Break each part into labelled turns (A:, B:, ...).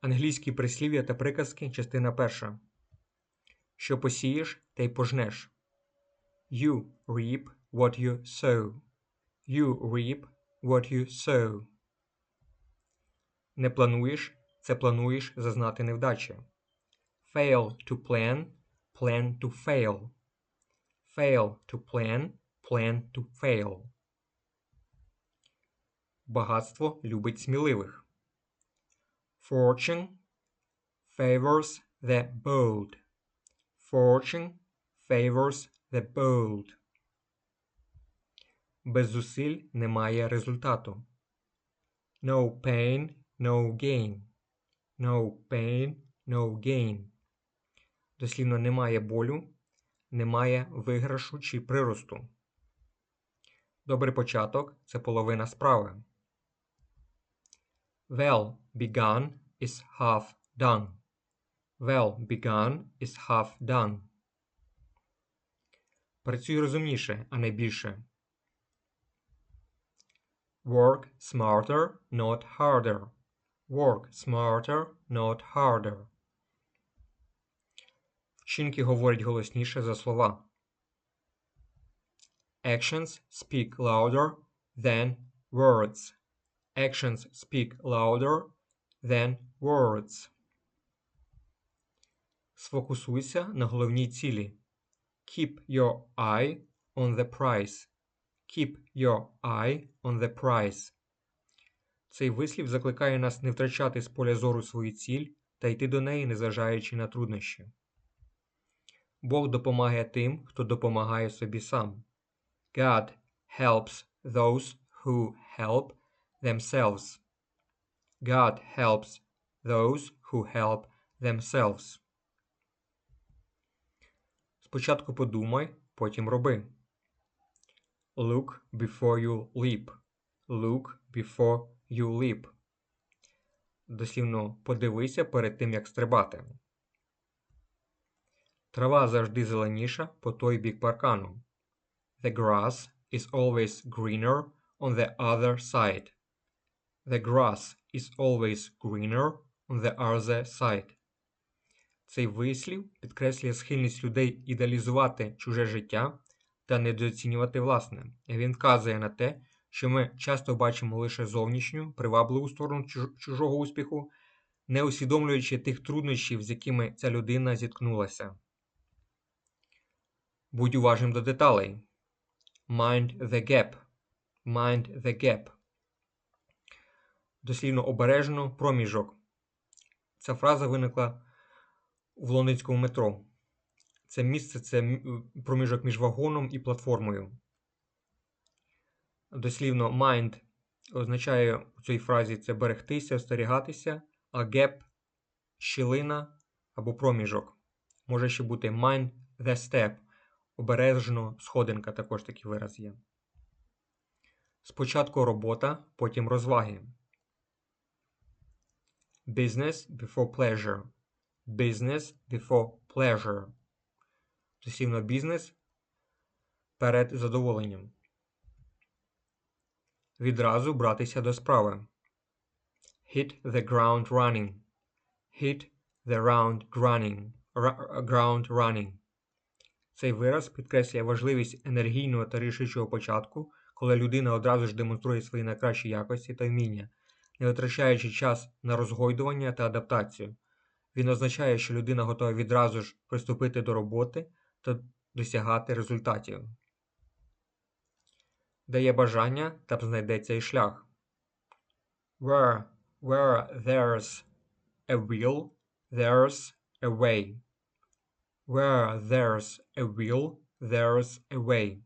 A: Англійські прислів'я та приказки, частина перша. Що посієш, те й пожнеш. You reap what you sow. You reap what you sow. Не плануєш, це плануєш зазнати невдачі. Fail to plan, plan to fail. Fail to plan, plan to fail. Багатство любить сміливих. Fortune favors the bold. Fortune favors the bold. Без зусиль немає результату. No pain, no gain. No pain, no gain. Дослівно немає болю, немає виграшу чи приросту. Добрий початок це половина справи. Well begun is half done. Well begun is half done. Працюй розумніше, а не більше. Work smarter, not harder. Work smarter, not harder. Вчинки говорять голосніше за слова. Actions speak louder than words. Actions speak louder than words. Сфокусуйся на головній цілі. Keep your eye on the prize. Keep your eye on the prize. Цей вислів закликає нас не втрачати з поля зору свою ціль та йти до неї, незважаючи на труднощі. Бог допомагає тим, хто допомагає собі сам. God helps those who help themselves. God helps those who help themselves. Спочатку подумай, потім роби. Look before you leap. Look before you leap. Дослівно подивися перед тим, як стрибати. Трава завжди зеленіша по той бік паркану. The grass is always greener on the other side. The grass is always greener on the other side. Цей вислів підкреслює схильність людей ідеалізувати чуже життя та недооцінювати власне. Він вказує на те, що ми часто бачимо лише зовнішню, привабливу сторону чужого успіху, не усвідомлюючи тих труднощів, з якими ця людина зіткнулася. Будь уважним до деталей. Mind the gap. Mind the gap. Дослівно обережно проміжок. Ця фраза виникла в лондонському метро. Це місце це проміжок між вагоном і платформою. Дослівно mind означає у цій фразі це берегтися, остерігатися, а gap щілина або проміжок. Може ще бути mind the step. Обережно сходинка також такий вираз є. Спочатку робота, потім розваги. Business before pleasure. Business before pleasure. Дослівно бізнес перед задоволенням. Відразу братися до справи. Hit the ground running. Hit the round running. Ground running. Цей вираз підкреслює важливість енергійного та рішучого початку, коли людина одразу ж демонструє свої найкращі якості та вміння, не витрачаючи час на розгойдування та адаптацію. Він означає, що людина готова відразу ж приступити до роботи та досягати результатів. Де є бажання, там знайдеться і шлях. Where, where there's a will, there's a way. Where there's a will, there's a way.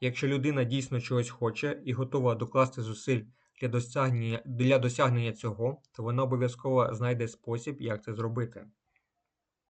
A: Якщо людина дійсно чогось хоче і готова докласти зусиль для досягнення для досягнення цього, то вона обов'язково знайде спосіб, як це зробити.